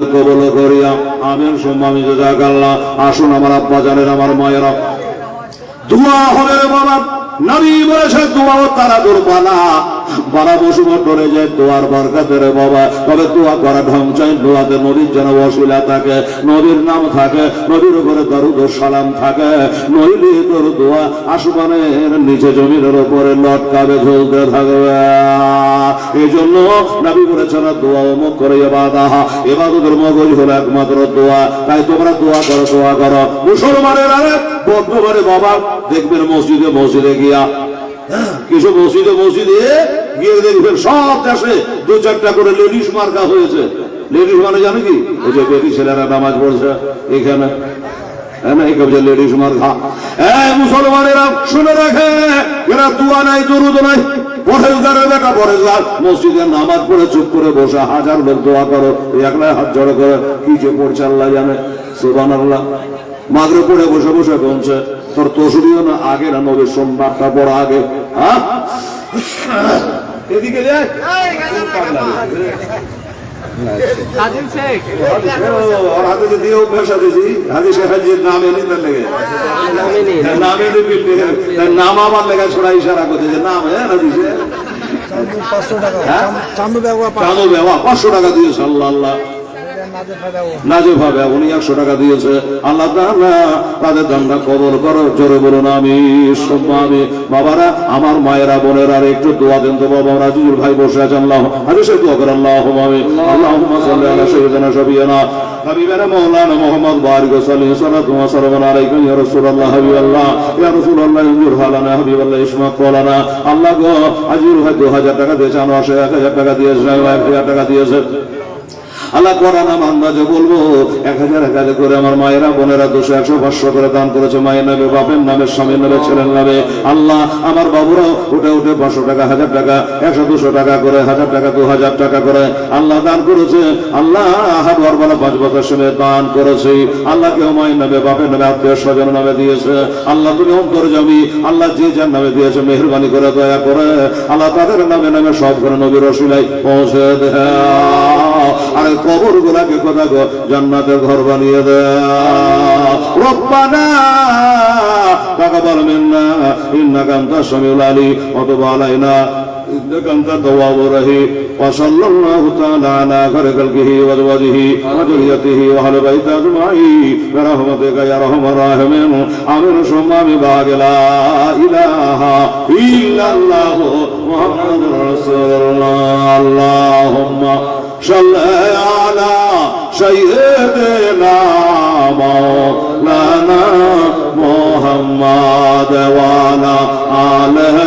কবল করিয়া। আমিন সম্মামি জাগাল্লা আসুন আমার আব্বা জানেন আমার মায়েরা। দোয়া হবে বাবা। নবী বলেছে, দোয়া তারা করবা না বারা বসু ডরে যায় দোয়ার বরকাতে রে বাবা, তবে দোয়া করা ঢং চাই, দোয়াতে নবীর যেন অশিলা থাকে, নবীর নাম থাকে, নবীর উপরে দরুদ সালাম থাকে। নইলে তোর দোয়া আসমানের নিচে জমিনের উপরে লটকাবে, ঝুলতে থাকবে। এই জন্য নবী বলেছেন, দোয়া অমুক করে এবাদাহা এবাদতের মগজ হলো একমাত্র দোয়া। তাই তোমরা দোয়া করো দোয়া করো। মুসলমানের আরে বর্তমানে বাবা, দেখবেন মসজিদে মসজিদে গিয়া কিছু মসজিদে মসজিদে গিয়ে দেখবেন সব দেশে দু চারটা করে লেডিস মার্কা হয়েছে। লেডিস মানে জানো কি? ওই যে বেটি ছেলেরা নামাজ পড়ছে, এখানে। হ্যাঁ হ্যাঁ শুনে মসজিদে নামাজ পড়ে করে বসে, হাজার লোক দোয়া করো হাত জড়ো করে, কি যে আল্লাহ মাগরে পড়ে বসে বসে কমছে তোর তসুরিও না, আগে না, নবীর সোমবারটা বড় আগে। হ্যাঁ? এদিকে যায় আচ্ছা। নাম আমার লেখা ছোড়া ইশারা করছে যে নাম হ্যাঁ হাদিসে পাঁচশো টাকা। হ্যাঁ? পাঁচশো। টাকা দিয়ে সাল্লাহ আল্লাহ নাজে উনি একশো টাকা দিয়েছে। আল্লাহ তাআলা তাদের দানটা কবর করো জোরে বলুন আমি আমি বাবারা, আমার মায়েরা, বোনেরা একটু দোয়া দেন তো বাবা রাজুর ভাই বসে আছেন, আল্লাহ আরে সে দোয়া করেন আল্লাহ আমি আল্লাহুম্মা সাল্লি আলা সাইয়্যিদিনা শাফিয়ানা হাবিবানা বারিক সাল্লি সাল্লাতু ওয়া সালামু ইয়া রাসূলুল্লাহ, হাবিবাল্লাহ। ইয়া রাসূলুল্লাহ, ইনজুর হালানা, হাবিবাল্লাহ, ইসমা কলানা আল্লাহ গো আজির ভাই 2000 টাকা দিয়েছে আমার 1000 টাকা দিয়েছে 1000 টাকা দিয়েছে। আল্লাহ কোরআন আন্দাজে বলব, এক হাজার এক হাজার করে আমার মায়েরা, বোনেরা দুশো, একশো, পাঁচশো করে দান করেছে। মায়ের নামে, বাপের নামে, স্বামীর নামে, ছেলের নামে। আল্লাহ আমার বাবুরাও উঠে উঠে পাঁচশো টাকা, হাজার টাকা, একশো, দুশো টাকা করে, হাজার টাকা, দু হাজার টাকা করে আল্লাহ দান করেছে। আল্লাহ হাত বরবালা পাঁচ বছর সময় দান করেছে। আল্লাহ কেউ মায়ের নামে, বাপের নামে, আত্মীয় স্বজন নামে দিয়েছে। আল্লাহ তুমি অন্তর যাবি। আল্লাহ যে যার নামে দিয়েছে, মেহরবানি করে, দয়া করে আল্লাহ তাদের নামে নামে সব করে নবীর রসুলাই পৌঁছে দেয়। আরে কবর গুলাকে কথা গো জান্নাতের ঘর বানিয়ে দেয় রব্বানা তাকাবাল মিন্না ইন্নাকা আনতাস সামিউল আলিম ওয়া তুব আলাইনা إنك أنت التواب الرحيم وصلى الله تعالى على خير خلقه وأزواجه وذريته وأهل بيته أجمعين برحمتك يا أرحم الراحمين آمين ثم ببعد لا إله إلا الله محمد رسول الله اللهم صل على سيدنا مولانا محمد وعلى آله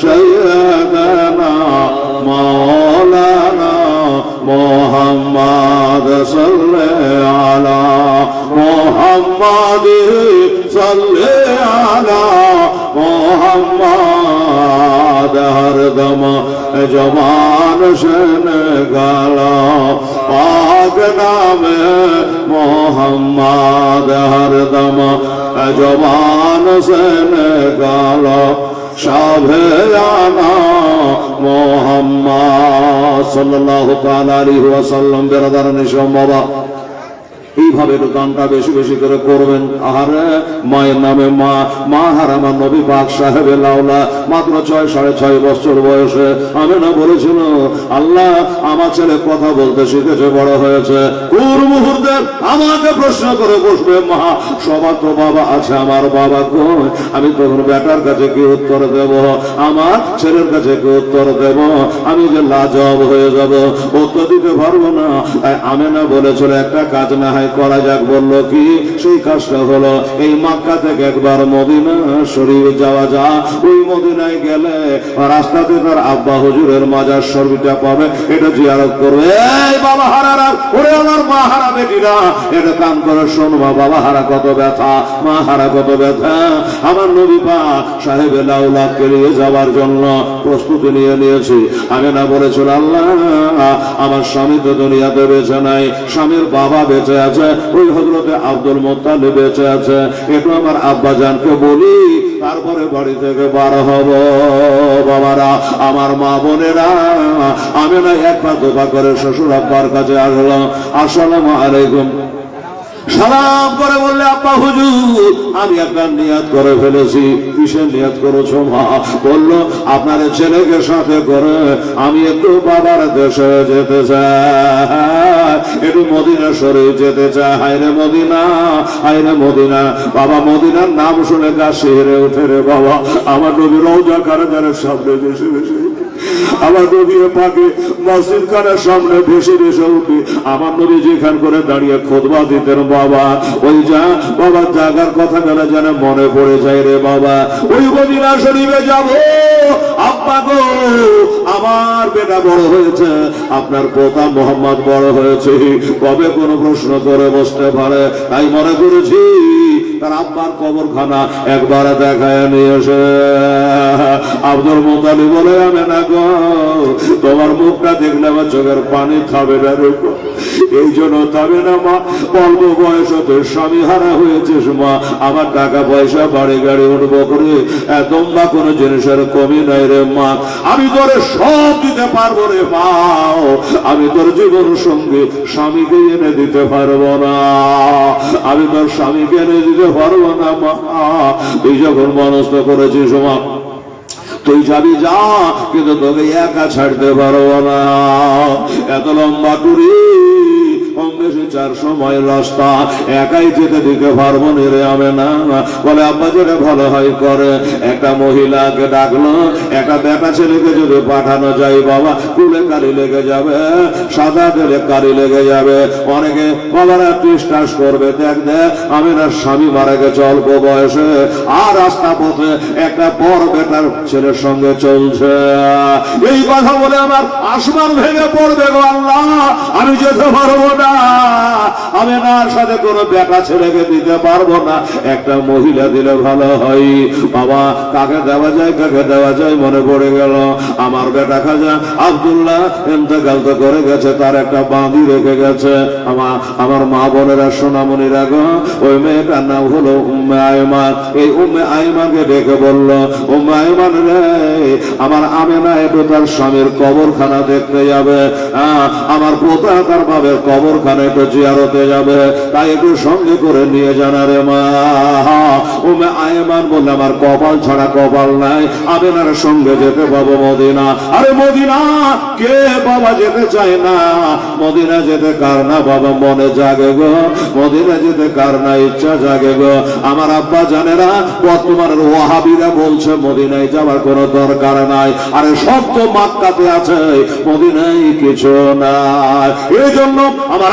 سيدنا مولانا محمد صل على محمد صل على محمد জমান সেন গাল, পাক নামে মোহাম্মদ হরদম। জমান সেন গাল সাভে আনা মোহাম্মদ সাল্লাল্লাহু তাআলা আলাইহি ওয়াসাল্লাম, বেরাদার নিশম বাবা এইভাবে একটু দানটা বেশি বেশি করে করবেন। আহারে, মায়ের নামে মা মা হারামা নবী পাক সাহেবের লাউলা মাত্র ছয়, সাড়ে ছয় বছর বয়সে। আমি না বলেছিল, আল্লাহ আমার ছেলে কথা বলতে শিখেছে, বড় হয়েছে। কোন মুহূর্তে আমাকে প্রশ্ন করে বসবে, মা, সবার তো বাবা আছে, আমার বাবা কই? আমি তখন বেটার কাছে কি উত্তর দেব? আমার ছেলের কাছে কি উত্তর দেব? আমি যে লাজব হয়ে যাব, উত্তর দিতে পারব না। তাই আমি না বলেছিল, একটা কাজ না হয় করা যাক বলল কি? সেই কাজটা হলো, এই মাক্কা থেকে একবার মদিনা শরীফ যাওয়া যা ওই মদিনায় গেলে রাস্তাতে তার আব্বা হুজুরের মাজার শরীফটা পাবে, এটা জিয়ারত করবে। বাবা হারারা ওরে আমার মা হারা বেটিরা, এটা কাম করে শোনবা বাবা, হারা কত ব্যথা, মা হারা কত ব্যথা। আমার নবী পা সাহেব লাউলাদকে নিয়ে যাওয়ার জন্য প্রস্তুতি নিয়ে নিয়েছি। আমি না বলেছিল, আল্লাহ, আমার স্বামী তো দুনিয়াতে বেঁচে নাই, স্বামীর বাবা বেঁচে আছে, ওই হজরতে আব্দুল মোত্তালিব বেঁচে আছে। একটু আমার আব্বা জানকে বলি, তারপরে বাড়ি থেকে বার হব। বাবারা, আমার মা বোনেরা, আমি না এক পা করে শ্বশুর আব্বার কাছে আসলাম। আসল আসসালামু সালাম করে বললে, আব্বা হুজুর, আমি একটা নিয়াত করে ফেলেছি। কিসের নিয়াত করেছ মা? বলল আপনার ছেলেকে সাথে করে আমি একটু বাবার দেশে যেতে চাই। একটু মদিনা শরীফ যেতে চাই। হাইরে মদিনা হাইরে মদিনা, বাবা মদিনার নাম শুনে গা শিহরে উঠে রে বাবা। আমার নবী রৌজা কারাগারের সামনে বেশি বেশি আমার নবী পাকে মসজিদ খানের সামনে ভেসে ভেসে উঠে আমার নবী যেখান করে দাঁড়িয়ে খোদবা দিতেন, বাবা, ওই যা বাবার জায়গার কথা গেলে যেন মনে পড়ে যায় রে বাবা। ওই মদিনা শরীফে যাব। আব্বা গো, আমার বেটা বড় হয়েছে, আপনার পোতা মোহাম্মদ বড় হয়েছে। কবে কোনো প্রশ্ন করে বসতে পারে? তাই মনে করেছি, তার আব্বার কবরখানা একবার দেখায় নিয়ে এসে। আব্দুল মোতালি বলে, আমি না তোমার মুখটা দেখলে আমার চোখের পানি খাবে না রে এই জন্য তবে না মা, অল্প বয়স তোর স্বামী হারা হয়েছিস মা, আমার টাকা পয়সা, বাড়ি গাড়ি উঠবো করে বা কোনো জিনিসের কমি নাই রে মা। আমি তোরে সব দিতে পারব রে মা। আমি তোর জীবন সঙ্গে, স্বামীকে এনে দিতে পারব না। আমি তোর স্বামীকে এনে দিতে পারব না মা। তুই যখন মনস্থ করেছিস মা তুই যাবি যা কিন্তু তোকে একা ছাড়তে পারব না। এত লম্বা টুরি। বেশি চারশো মাইল রাস্তা, একাই যেতে দিতে পারব না রে আমি না। বলে, আব্বা যেটা ভালো হয় করে। একটা মহিলাকে ডাকলো, একটা বেটা ছেলেকে যদি পাঠানো যায় বাবা, কুলে কালি লেগে যাবে, সাদা তেলে কালি লেগে যাবে। অনেকে বাবারা করবে দেখ, আমি না স্বামী মারা গেছে অল্প বয়সে, আর রাস্তা পথে একটা বড় বেটার ছেলের সঙ্গে চলছে। এই কথা বলে আমার আসমান ভেঙে পড়বে গো আল্লাহ। আমি যেতে পারব না। আমি নার সাথে কোনো বেটা ছেলেকে দিতে পারব না। একটা মহিলা দিলে ভালো হয়। বাবা, কাকে দেওয়া যায়, কাকে দেওয়া যায় মনে পড়ে গেল। আমার বেটা খাজা আব্দুল্লাহ তো করে গেছে, তার একটা বাঁধি রেখে গেছে। আমার আমার মা বোনেরা ওই মেয়েটার নাম হলো উম্মে এই উম্মে ডেকে বলল, উম্মে আয়মান রে, আমার আমেনা তার স্বামীর কবরখানা দেখতে যাবে। আমার পোতা তার বাবের কবরখানা একটু জিয়ারতে যাবে তাই একটু সঙ্গে করে নিয়ে জানা রে মা। উমে আয়মান বললে, আমার কপাল ছাড়া কপাল নাই আমেনার সঙ্গে যেতে পাবো মদিনা। আরে মদিনা, কে বাবা যেতে চায় না? মদিনা যেতে কার না বাবা মনে জাগে গো। মদিনা যেতে কার না ইচ্ছা জাগে গো। আমার আব্বা জানে না বর্তমানের ওয়াহাবিরা বলছে, মদিনায় যাওয়ার কোনো দরকার নাই। আরে সব তো মাক্কাতে আছে, মদিনায় কিছু নাই। এই জন্য আমার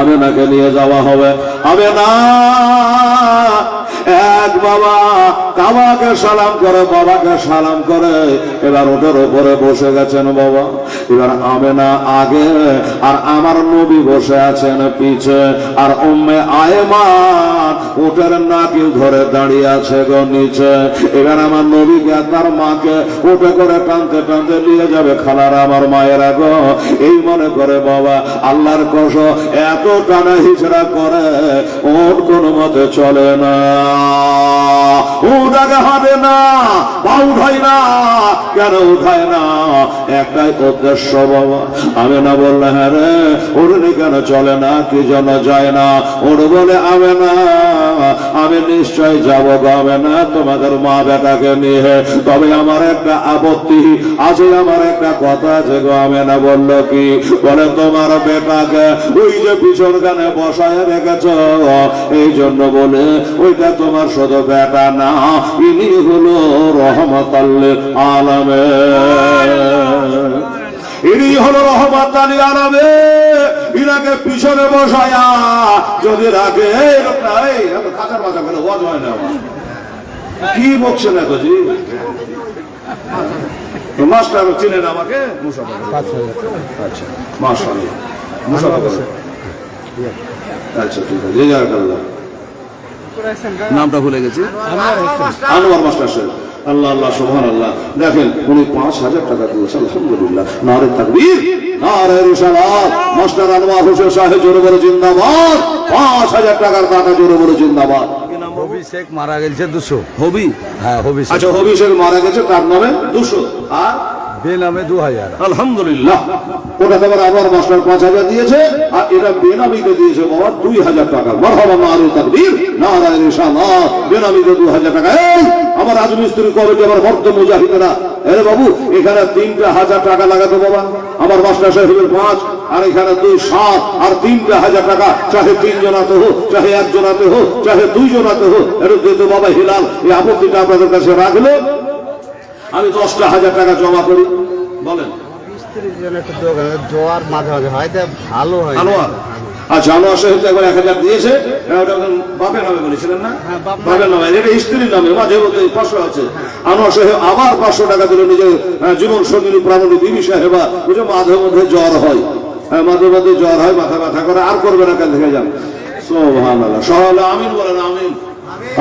আমেনাকে নিয়ে যাওয়া হবে। আমি না এক বাবা কাবাকে সালাম করে, বাবাকে সালাম করে, এবার ওটার উপরে বসে গেছেন বাবা। এবার আমেনা আগে, আর আমার নবী বসে আছেন পিছে, আর উম্মে আয়মান ওটার নাকি ধরে দাঁড়িয়ে আছে গো নিচে। এবার আমার নবীকে তার মাকে উঠে করে টানতে টানতে নিয়ে যাবে খালার আমার মায়েরা গো এই মনে করে বাবা, আল্লাহর কষ এত টানা হিচড়া করে ওর কোনো মতে চলে না। হ্যাঁ আমি নিশ্চয় যাব গাবে না, তোমাদের মা বেটাকে নিয়ে। তবে আমার একটা আপত্তি আছে আমার একটা কথা আছে গো, আমি না বলল কি? বলে, তোমার বেটাকে ওই যে পিছন গানে বসায় রেখেছ, এই জন্য বলে, ওইটা তোমার শুধু বেটা না, ইনি হলো রহমত আলমে ইনি হলো আলী আলমে ইনাকে পিছনে বসায়া যদি রাখে কাঁচার বাজা না কি বলছেন এত জি? মাস্টার চিনেন আমাকে? আচ্ছা মাশাআল্লাহ। আচ্ছা ঠিক আছে নামটা ভুলে গেছি। আনোয়ার মাস্টার সাহেব। আল্লাহ আল্লাহ সোহান আল্লাহ দেখেন উনি পাঁচ হাজার টাকা দিয়েছে আলহামদুলিল্লাহ। নারে তাকবীর নারে রিসালাত। মাস্টার আনোয়ার হোসেন সাহেব জোরে বলে জিন্দাবাদ। পাঁচ হাজার টাকার টাকা জোরে বলে জিন্দাবাদ। হবি শেখ মারা গেছে দুশো। হবি? হ্যাঁ হবি আচ্ছা হবি শেখ মারা গেছে তার নামে দুশো। আর বেনামে দু হাজার আলহামদুলিল্লাহ। ওটা তোমার আবার মাস্টার পাঁচ হাজার দিয়েছে, আর এটা বেনামিতে দিয়েছে বাবা দুই হাজার টাকা। মরহাবা মারু তাকবীর। নারায়ণ ইনশাআল্লাহ, বেনামিতে দুই হাজার টাকা। এই, আমার রাজমিস্ত্রি কমিটি আমার মর্দ মুজাহিদেরা। আরে বাবু, এখানে তিনটা হাজার টাকা লাগাতো বাবা। আমার মাস্টার সাহেবের পাঁচ, আর এখানে দুই সাত, আর তিনটা হাজার টাকা। চাহে তিন জনাতে হোক, চাহে এক জনাতে হোক, চাহে দুই জনাতে হোক। এটা যেহেতু বাবা হিলাল, এই আপত্তিটা আপনাদের কাছে রাখল। আমি দশটা হাজার টাকা জমা করি। বলেন। জোয়ার মাঝে মাঝে হয় ভালো হয়। আনোয়ার। আচ্ছা একবার এক হাজার দিয়েছে হ্যাঁ, ওটা ওখানে বাপের নামে বলেছিলেন না? হ্যাঁ, বাপ- বাপের নামে এটা স্ত্রীর নামে মাঝে মধ্যে পাঁচশো আছে। আনোয়ার সাহেব আবার পাঁচশো টাকা দিল নিজের জীবন সঙ্গিনী প্রাণনী বিবি সাহেবা বুঝে মাঝে মধ্যে জ্বর হয়। হ্যাঁ, মাঝে মধ্যে জ্বর হয় মাথা ব্যথা করে আর করবে না কাল থেকে যান আল্লাহ সহলে আমিন বলেন আমিন।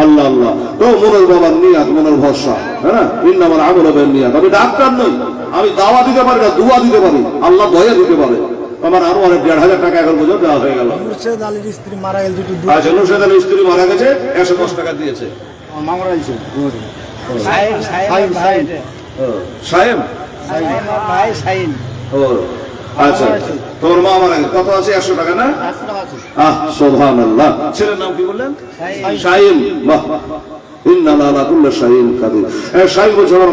আল্লাহ আল্লাহ। তো মনের বাবার নিয়াত মনের ভরসা হ্যাঁ ইন আমার আমল হবে নিয়াত। আমি ডাক্তার নই। আমি দাওয়া দিতে পারি না দুয়া দিতে পারি। আল্লাহ দয়া দিতে পারে। আমার আরও অনেক দেড় হাজার টাকা এখন পর্যন্ত দেওয়া হয়ে গেল। মুর্শেদ আলীর স্ত্রী মারা গেল দুটো আচ্ছা নুরশেদ আলীর স্ত্রী মারা গেছে একশো দশ টাকা দিয়েছে। মামরা হয়েছে ও, সাহেব ভাই সাইন ও আচ্ছা তোমার মা মারা গেছে। কত আছে? একশো টাকা না? আহ আল্লাহ ছেলের নাম কি বললেন? বাহ।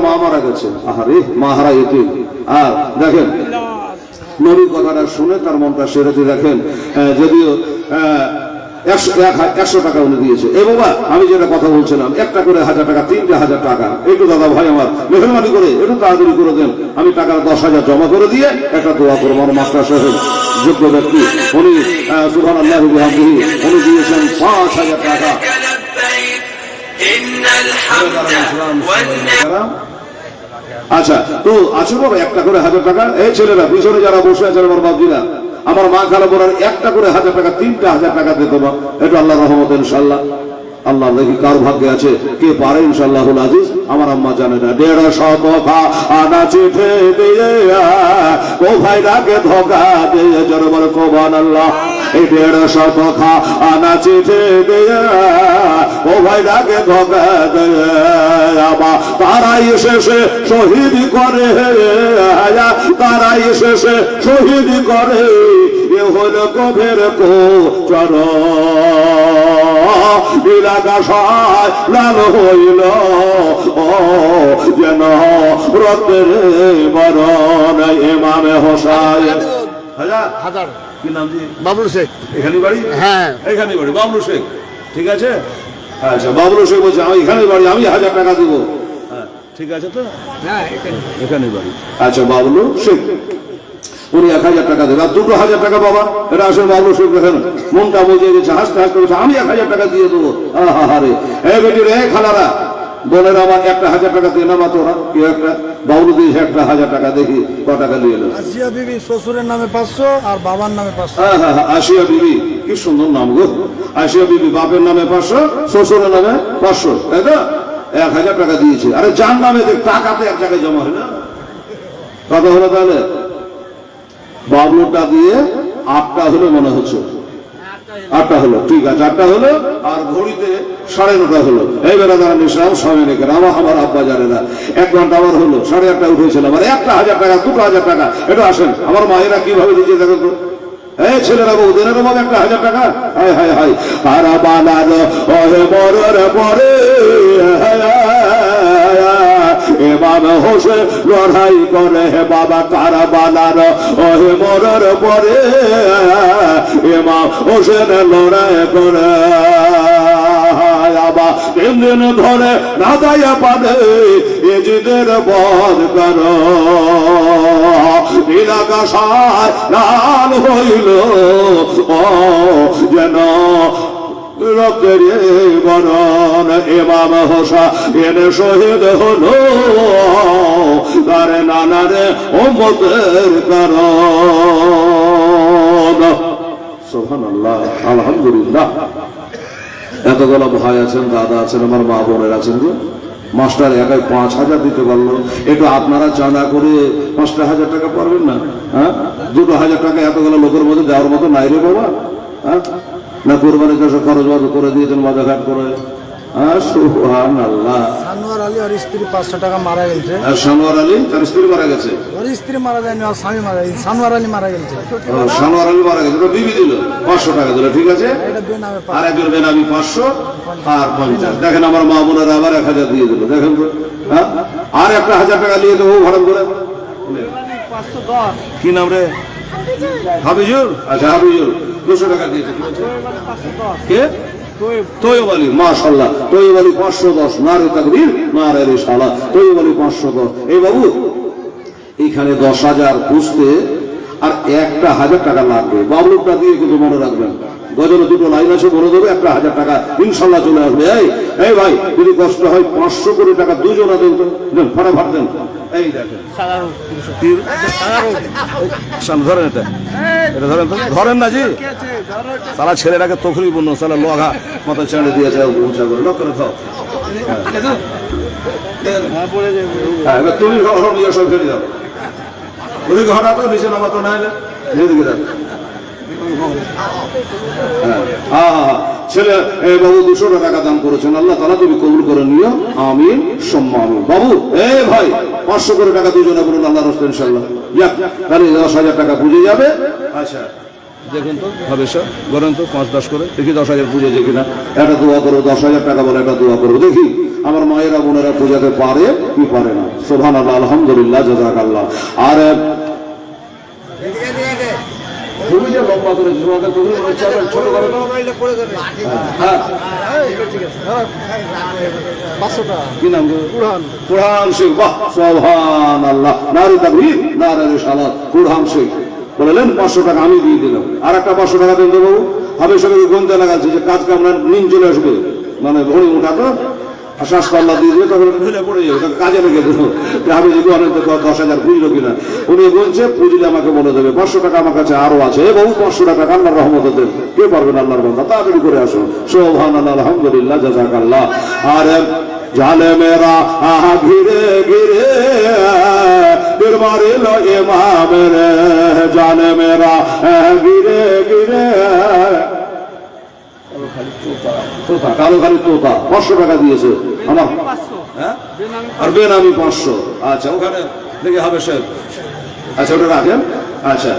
মা মারা গেছে। আহারে মা হারা ইতিম আর দেখেন কথাটা শুনে তার মনটা সেরেতে দেখেন। যদিও একশো একশো টাকা উনি দিয়েছে। এ বাবা, আমি যেটা কথা বলছিলাম, একটা করে হাজার টাকা, তিনটে হাজার টাকা। একটু দাদা ভাই আমার, মেহরবানি করে, একটু তাড়াতাড়ি করে দেন। আমি দশ হাজার জমা করে দিয়ে একটা দোয়া করব আমার মাস্টার সাহেব। যোগ্য ব্যক্তি, উনি সুহান আল্লাহ উনি দিয়েছেন পাঁচ হাজার টাকা। আচ্ছা তো আছে বাবা, একটা করে হাজার টাকা। এই ছেলেরা, পিছনে যারা বসে আছে, আমার বাবা আমার মা খালা বোনার একটা করে হাজার টাকা, তিনটা হাজার টাকা দিতে পারো এটা আল্লাহ রহমত ইনশাল্লাহ আল্লাহ দেখি কার ভাগ্যে আছে, কে পারে ইনশাল্লাহ আজিজ? আমার আম্মা জানে না। দেড় শত খা আনা চিঠে দিয়ে ভাই ডাকে ধোকা আল্লাহ এই দেড় শত খা আনা চিঠে দিয়ে, ও ভাই ডাকে ধোকা দিয়ে তারাই শেষে শহীদ করে তারাই শেষে শহীদ করে এ হল কবের কো চর নীলাকাশায় লাল হইল যেন রক্তের বরণ এমামে হোসায় হাজার হাজার। কি নাম দিয়ে বাবুল শেখ। এখানে বাড়ি? হ্যাঁ। এখানে বাড়ি বাবলু শেখ। ঠিক আছে? আচ্ছা বাবলু শেখ বলছে আমি এখানে বাড়ি আমি হাজার টাকা দেবো। ঠিক আছে তো? হ্যাঁ এখানে। এখানে বাড়ি। আচ্ছা বাবলু শেখ উনি এক হাজার টাকা দেবে। আর দুটো হাজার টাকা বাবা এটা আসলে বাবলু শেখ দেখেন মনটা বুঝিয়ে গেছে হাসতে হাসতে বলছে আমি এক হাজার টাকা দিয়ে দেবো। আহা হারে এই বেটি রে খালারা বোনের আমার একটা হাজার টাকা দিয়ে নামা তোরা কেউ একটা। বাবলু দিয়েছে একটা হাজার টাকা দেখি ক টাকা দিয়ে এলো আসিয়া বিবি শ্বশুরের নামে পাঁচশো আর বাবার নামে পাঁচশো। হ্যাঁ হ্যাঁ হ্যাঁ, আশিয়া বিবি কি সুন্দর নাম গো। আশিয়া বিবি বাপের নামে পাঁচশো শ্বশুরের নামে পাঁচশো তাই তো? এক হাজার টাকা দিয়েছে। আরে যার নামে দেখ টাকাতে এক জায়গায় জমা হয় না? কত হলো তাহলে? বাবলুটা দিয়ে আটটা হলো মনে হচ্ছে। আটটা হলো, ঠিক আছে, আটটা হলো, আর ঘড়িতে সাড়ে নটা হলো। এই বেলা তারা নিশ্রাম স্বামী রেখে আমার আমার আব্বা জানে না। এক ঘণ্টা আমার হলো, সাড়ে আটটা উঠেছিলাম আর একটা হাজার টাকা, দুটো হাজার টাকা। এটা আসেন, আমার মায়েরা কীভাবে দিচ্ছে দেখেন তো? এই ছেলেরা বউদের ভাবে একটা হাজার টাকা? হায় হায় হায়। তারা বানার ওহে মরর পরে এবার হোসে লড়াই করে হে বাবা কারা বানার ওহে মরার পরে এমা হোসেন লড়াই করে। আবা তিন দিন ধরে রাজাইয়া পাবে, এজিদের বধ কর। লাল হইল, ও যেন রক্তের বরণ, এমাম হোসা এনে শহীদ হলো, তার নানারে ওমতের কারণ। সোহান আল্লাহ আলহামদুলিল্লাহ। এতগুলো ভাই আছেন, দাদা আছেন, আমার মা বোনের আছেন যে মাস্টার একাই পাঁচ হাজার দিতে পারল। একটু আপনারা চাঁদা করে পাঁচটা হাজার টাকা পারবেন না? হ্যাঁ? দুটো হাজার টাকা এতগুলো লোকের মধ্যে দেওয়ার মতো নাই রে বাবা। হ্যাঁ? না কোরবানি কাছে খরচ করে দিয়েছেন, বাজারঘাট করে। সানোয়ার আলী ওর স্ত্রী পাঁচশো টাকা মারা গেছে। আর সানোয়ার আলী তার স্ত্রী মারা গেছে। ওর স্ত্রী মারা যায়নি ওর স্বামী মারা গেছে সানোয়ার আলী মারা গেছে। সানোয়ার আলী মারা গেছে তো বিবি দিল পাঁচশো টাকা দিল ঠিক আছে? আর একজন বেনামি পাঁচশো আর পঞ্চাশ। দেখেন আমার মা বোনেরা আবার এক হাজার দিয়ে দিল দেখেন তো। হ্যাঁ? আর একটা হাজার টাকা নিয়ে দেবো ভাড়া করে কি নাম রে? হাবিজুর আচ্ছা হাবিজুর দুশো টাকা দিয়েছে কে? পাঁচশো দশ আলী পাঁচশো দশ। এই বাবু, এখানে দশ হাজার পুষতে আর একটা হাজার টাকা লাগবে। বাবলুকটা দিয়ে কিন্তু মনে রাখবেন গজলে দুটো লাইন আছে, বলে দেবে, একটা হাজার টাকা ইনশাল্লাহ চলে আসবে। এই এই ভাই, যদি কষ্ট হয় পাঁচশো কোটি টাকা দুজনা দেন দেন ফাটাফাট দেন ধরেন এটা। এটা ধরেন। ধরেন না ছেড়ে দিয়েছে হ্যাঁ তুমি নিচে নামাতো না। ছেলে, এ বাবু টাকা দাম করেছেন। আল্লাহ তালা তুমি কবুল করে নিও। আমিন। সম্মান বাবু, এ ভাই, পাঁচশো করে টাকা দুজনে বলুন আল্লাহ ইনশাল্লাহ তাহলে দশ হাজার টাকা পুজে যাবে। আচ্ছা দেখুন তো বলেন তো, পাঁচ দশ করে। দেখি দশ হাজার একটা দোয়া করব দশ হাজার টাকা বলে একটা দোয়া করব দেখি, আমার মায়েরা, বোনেরা পূজাতে পারে কি পারে না। সোহান আল্লাহ আলহামদুলিল্লাহ আল্লাহ আর ছোট করো হ্যাঁ। কি নাম কুরহান। শেখ বাহ সোহান আল্লাহ নারী তাকবীর নারী সালাত কুরহান শেখ বললেন পাঁচশো টাকা আমি দিয়ে দিলাম। আর একটা পাঁচশো টাকা দেন দেবো। হবে সঙ্গে গন্তে লাগাচ্ছে যে কাজ কামড়ার নিন চলে আসবে। মানে ভরি উঠা তো আর শ্বাস পাল্লা দিয়ে দিলে তখন পড়ে যাবে কাজে লেগে আমি যদি অনেক দশ হাজার বুঝলো কিনা। উনি বলছে বুঝলে আমাকে বলে দেবে। পাঁচশো টাকা আমার কাছে আরও আছে। এ পাঁচশো টাকা আল্লাহর রহমত দেন কে পারবেন আল্লাহর রহমত তাড়াতাড়ি করে আসো। সোহান আল্লাহ আলহামদুলিল্লাহ জাজাক আল্লাহ আর জালে মেরা আহা ঘিরে ঘিরে পীর মারিল ইমামের জানে মেরা আহা ঘিরে ঘিরে। তোতা। কালো খালি তোতা। পাঁচশো টাকা দিয়েছে। আমার হ্যাঁ? আর বেনামি পাঁচশো। আচ্ছা ওখানে দেখে হবে সাহেব আচ্ছা ওটা রাখেন। আচ্ছা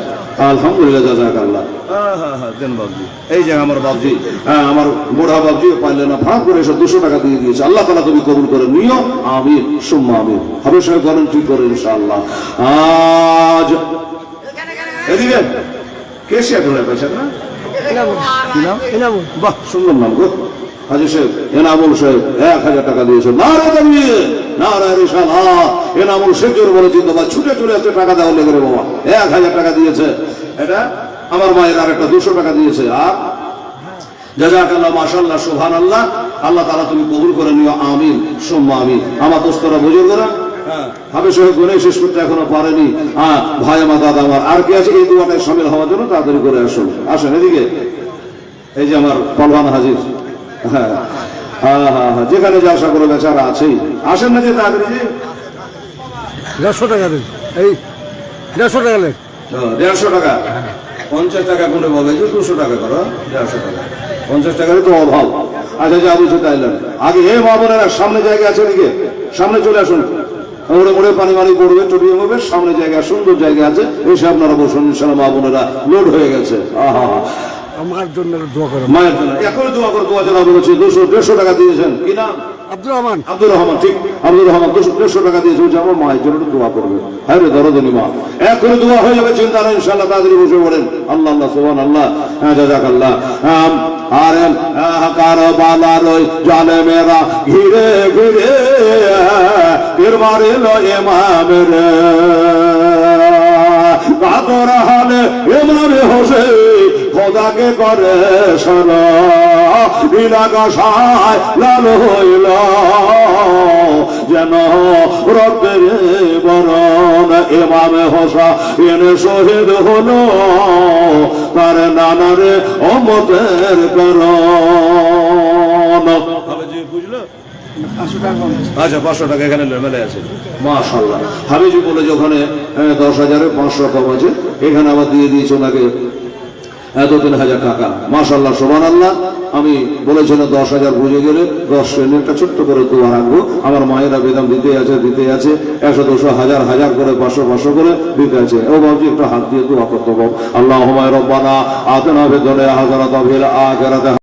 আলহামদুলিল্লাহ জাজাক আল্লাহ হ্যাঁ হ্যাঁ হ্যাঁ দেন বাবজি। এই যে আমার বাবজি। হ্যাঁ আমার বুড়া বাবজি পাইলে না ফাঁক করে দুশো টাকা দিয়ে দিয়েছে। আল্লাহ তালা তুমি কবুল করে নিও। আমি সুম্মা আমি হবে সাহেব করেন ঠিক করে ইনশাআল্লাহ। আজ এদিকে। কে শেয়ার করে পেয়েছেন না বাহ সুন্দর নাম গো। হাজি সাহেব এনামুল সাহেব এক হাজার টাকা দিয়েছে নারা দাবি নারা রিসালা! এনামুল শেখ জোর বলে জিন্দাবাদ। ছুটে চলে আসছে টাকা দেওয়া লেগে বাবা। এক হাজার টাকা দিয়েছে। এটা আমার মায়ের আর একটা দুশো টাকা দিয়েছে। আর? জাজাকাল্লাহ মাশাল্লাহ সুবহান আল্লাহ আল্লাহ তাআলা তুমি কবুল করে নিও। আমিন। সুম্মা আমিন। আমার দোস্তরা বুজুর্গরা? হ্যাঁ। হবে শেষ করতে এখনও পারেনি। হ্যাঁ ভাই আমার দাদা আমার। আর কি আছে? এই দুয়াটায় সামিল হওয়ার জন্য তাড়াতাড়ি করে আসুন। আসেন এদিকে। এই যে আমার পলওয়ান হাজির। হ্যাঁ হ্যাঁ হ্যাঁ হ্যাঁ যেখানে যে আশা করে বেচারা আছেই। আসেন না যে তাড়াতাড়ি দেড়শো টাকা দিন। এই দেড়শো টাকা লেখ দেড়শো টাকা? পঞ্চাশ টাকা করে বলে? যে দুশো টাকা করো দেড়শো টাকা। পঞ্চাশ টাকারই তো অভাব। আচ্ছা যা বুঝে তাইলেন আগে হে মা বোনেরা সামনে জায়গা আছে নাকি? সামনে চলে আসুন। ওরে মোড়ে পানি মানি পড়বে চড়িয়ে হবে সামনে জায়গা সুন্দর জায়গা আছে। এসে আপনারা বসুন ইনশাল্লাহ মা বোনেরা লোড হয়ে গেছে। আহা। আমার জন্য দোয়া করো। মায়ের জন্য। এখন দোয়া করে দোয়া জানা বলেছি দুশো দেড়শো টাকা দিয়েছেন। কি না আব্দুর রহমান। আব্দুর রহমান ঠিক। আব্দুর রহমান দুশো দেড়শো টাকা দিয়েছে বলছে আমার মায়ের জন্য দোয়া করবে। হ্যাঁ রে দরদিনী মা। এখনই দোয়া হয়ে যাবে চিন্তা নেই ইনশাল্লাহ তাড়াতাড়ি বসে পড়েন। আল্লাহ আল্লাহ সোহান আল্লাহ হ্যাঁ জাজাক আল্লাহ আর কারও বালার ওই জানে মেরা ঘিরে ঘিরে পীর মারিল ইমামের। কাতর হালে ইমামে হোসে খোদা যাকে করে সারা নীলাকাশায় লাল হইল যেন রক্তের বরণ এমামে হসা এনে শহীদ হলো তার নানারে অমতের কারণ। বুঝলো? আচ্ছা পাঁচশো টাকা এখানে মেলে আছে। মাশাল্লাহ হাবিজি বলে যে ওখানে দশ হাজারে পাঁচশো কম আছে এখানে আবার দিয়ে দিয়েছে ওনাকে এত তিন হাজার টাকা। মাশাল্লাহ সোমান আল্লাহ আমি বলেছিলাম দশ হাজার বুঝে গেলে দশ শ্রেণির একটা ছোট্ট করে দোয়া রাখব। আমার মায়েরা বেদম দিতে আছে দিতে আছে। একশো দুশো হাজার হাজার করে, পাঁচশো পাঁচশো করে দিতে আছে। ও ভাবছি একটা হাত দিয়ে দোয়া করতে পারব আল্লাহ রব্বানা, আতনা বেদনে হাজারা তবিল আখেরাতে